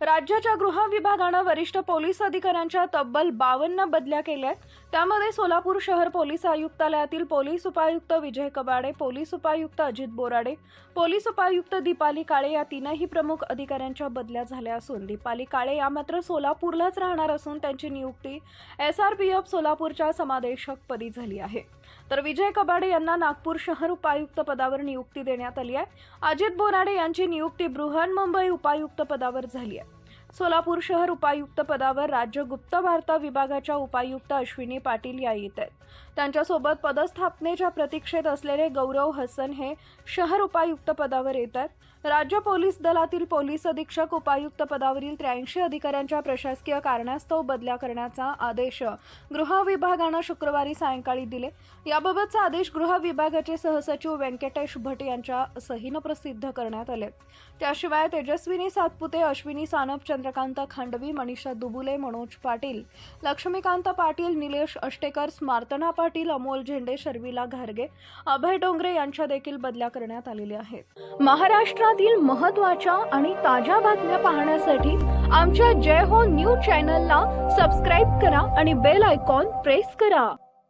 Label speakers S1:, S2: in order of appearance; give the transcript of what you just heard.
S1: राज्याच्या गृह विभागानं वरिष्ठ पोलीस अधिकाऱ्यांच्या तब्बल बावन्न बदल्या केल्या आहेत त्यामध्ये सोलापूर शहर पोलीस आयुक्तालयातील पोलीस उपायुक्त विजय कबाडे पोलीस उपायुक्त अजित बोराडे पोलीस उपायुक्त दीपाली काळे या तीनही प्रमुख अधिकाऱ्यांच्या बदल्या झाल्या असून दीपाली काळे या मात्र सोलापूरलाच राहणार असून त्यांची नियुक्ती एस आर पी एफ सोलापूरच्या समादेशक पदी झाली आहे. तर विजय कबाडे यांना नागपूर शहर उपायुक्त पदावर नियुक्ती देण्यात आली आहे. अजित बोराडे यांची नियुक्ती बृहन्मुंबई उपायुक्त पदावर झाली आहे. सोलापूर शहर उपायुक्त पदावर राज्य गुप्त वार्ता विभागाच्या उपायुक्त अश्विनी पाटील या येत आहेत. त्यांच्यासोबत पदस्थापनेच्या प्रतीक्षेत असलेले गौरव हसन हे शहर उपायुक्त पदावर येत आहेत. राज्य पोलीस दलातील पोलीस अधीक्षक उपायुक्त पदावरील त्र्याऐंशी अधिकाऱ्यांच्या प्रशासकीय कारणास्तव बदल्या करण्याचा आदेश गृह विभागानं शुक्रवारी सायंकाळी दिले. याबाबतचा आदेश गृह विभागाचे सहसचिव व्यंकटेश भट यांच्या सहीनं प्रसिद्ध करण्यात आले. त्याशिवाय तेजस्विनी सातपुते अश्विनी सानप चंद्रकांत खांडवी मनीषा दुबुले मनोज पाटील लक्ष्मीकांत पाटील निलेश अष्टेकर स्मार्तना पाटील अमोल झेंडे शर्मिला घारगे अभय डोंगरे यांच्या देखील बदल्या करण्यात आलेल्या आहेत. महाराष्ट्रातील महत्त्वाच्या आणि ताज्या बातम्या पाहण्यासाठी आमच्या जय हो न्यूज चॅनलला सबस्क्राईब करा आणि बेल आयकॉन प्रेस करा.